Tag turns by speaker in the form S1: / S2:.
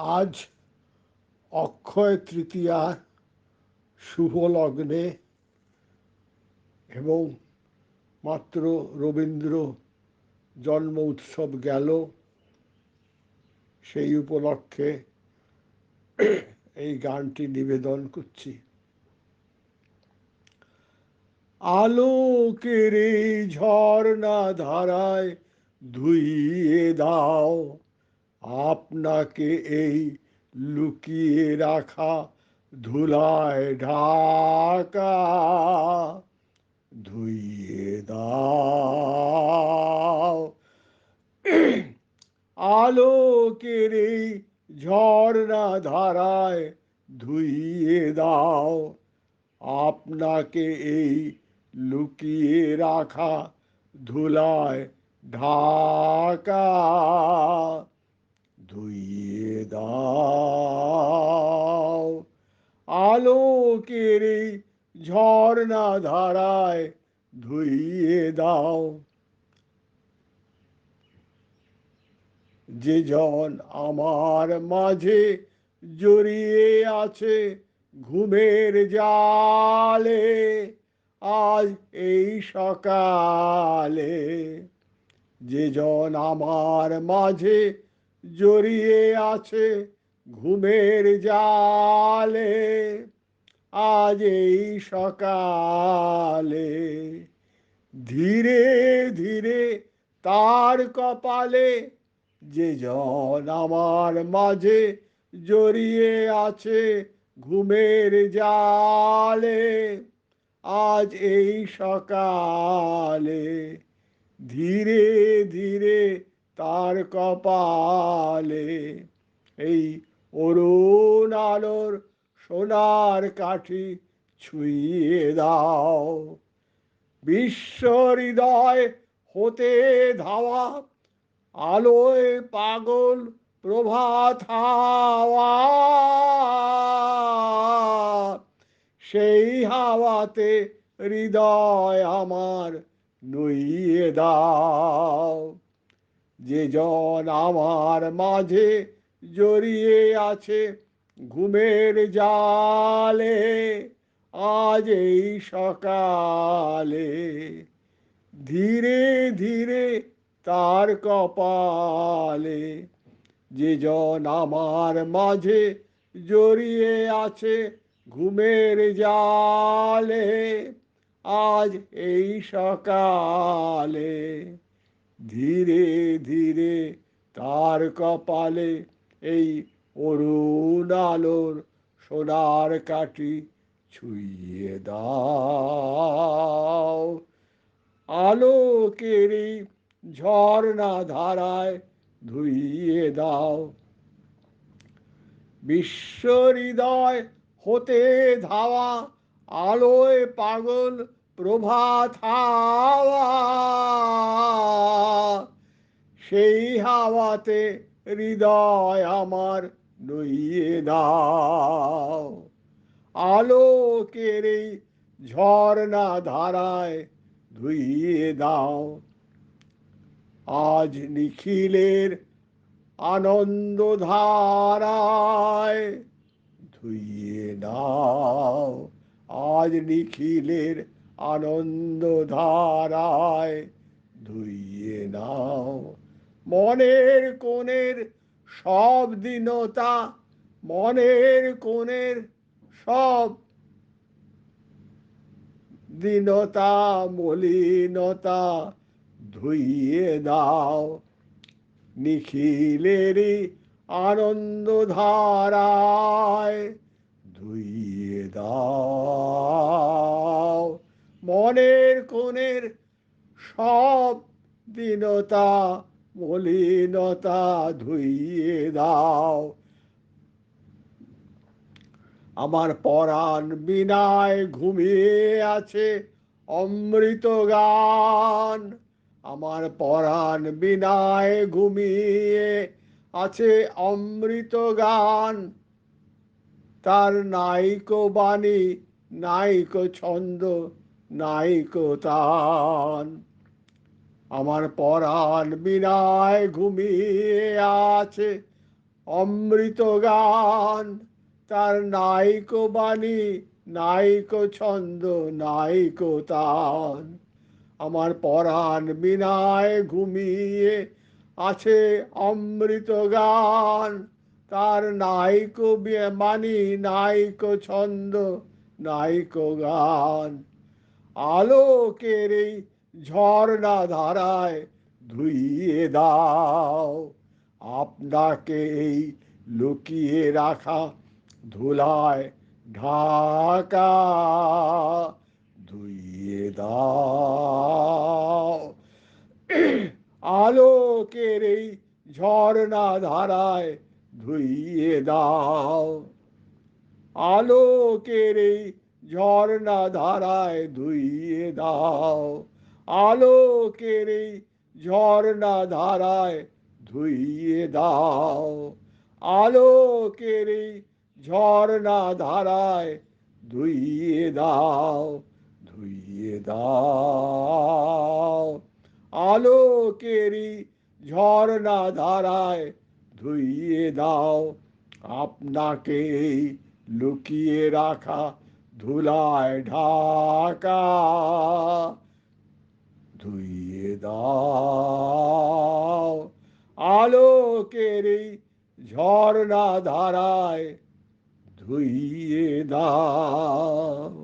S1: আজ অক্ষয় তৃতীয়ার শুভ লগ্নে এবং মাত্র রবীন্দ্র জন্ম উৎসব গেল। সেই উপলক্ষে এই গানটি নিবেদন করছি। আলোকের ঝর্ণা ধারায় ধুইয়ে দাও। আপনাকে এই লুকিয়ে রাখা ধুলায় ঢাকা ধুইয়ে দাও আলোকের এই ঝর্ণা ধারায় ধুইয়ে দাও আপনাকে এই লুকিয়ে রাখা ধুলায় ঢাকা ধুইয়ে দাও। আলোকের এই ঝর্ণা ধারায় ধুইয়ে দাও। যে জন আমার মাঝে জড়িয়ে আছে ঘুমের জালে, আজ এই সকালে যে জন আমার মাঝে জড়িয়ে আছে ঘুমের জালে। আজ এই সকালে ধীরে ধীরে তার কপালে যে জন আমার মাঝে জড়িয়ে আছে ঘুমের জালে, আজ এই সকালে ধীরে ধীরে তার কপালে। এই অরুণ আলোর সোনার কাঠি ছুঁয়ে দাও। বিশ্ব হৃদয় হতে ধাওয়া, আলোয় পাগল প্রভাত সেই হাওয়াতে হৃদয় আমার নইয়ে দাও। যে জন আমার মাঝে জড়িয়ে আছে ঘুমের জালে, আজ এই সকালে ধীরে ধীরে তার কপালে যে জন আমার মাঝে জড়িয়ে আছে ঘুমের জালে, আজ এই সকালে ধীরে ধীরে তার কপালে এই অরুণ আলোর সোনার কাটি ছুঁয়ে দাও। আলোকেরই ঝর্ণা ধারায় ধুইয়ে দাও। বিশ্ব হৃদয় হতে ধাওয়া আলোয় পাগল প্রভাত সেই হাওয়াতে হৃদয় আমার নইয়ে দাও। আলোকের এই ঝর্ণা ধারায় ধুইয়ে দাও। আজ নিখিলের আনন্দ ধারায় ধুইয়ে দাও। আজ নিখিলের আনন্দ ধারায় ধুইয়ে নাও। মনের কোণের সব দীনতা, মনের কোণের সব দীনতা, মলিনতা ধুইয়ে দাও নিখিলেরই আনন্দ ধারায় ধুইয়ে দাও। মনের কোণের সব দীনতা, মলিনতা ধুইয়ে দাও। আমার পরাণ বিনায় ঘুমিয়ে আছে অমৃত গান। আমার পরাণ বিনায় ঘুমিয়ে আছে অমৃত গান। তার নাইকো বাণী, নাইকো ছন্দ নাইকো তান আমার পরাণ বিনায় ঘুমিয়ে আছে অমৃত গান। তার নাইকো বাণী নাইকো ছন্দ নাইকো তান আমার পরাণ বিনায় ঘুমিয়ে আছে অমৃত গান। তার নাইকো বাণী নাইকো ছন্দ নাইকো গান। আলোকের এই ঝর্ণা ধারায় ধুইয়ে দাও। আপনাকে এই লুকিয়ে রাখা ধুলায় ঢাকা ধুইয়ে দাও। আলোকের এই ঝর্ণা ধারায় ধুইয়ে দাও। আলোকের এই ঝর্ণা ধারায় ধুইয়ে দাও আলোকের এই ঝর্ণা ধারায় ধুইয়ে দাও আলোকের এই ঝর্ণা ধারায় ধুইয়ে দাও ধুইয়ে দাও আলোকেরই ঝর্ণা ধারায় ধুইয়ে দাও আপনাকে এই লুকিয়ে রাখা ধুলায় ঢাকা ধুইয়ে দাও। আলোকের এই ঝর্ণা ধারায় ধুইয়ে দাও।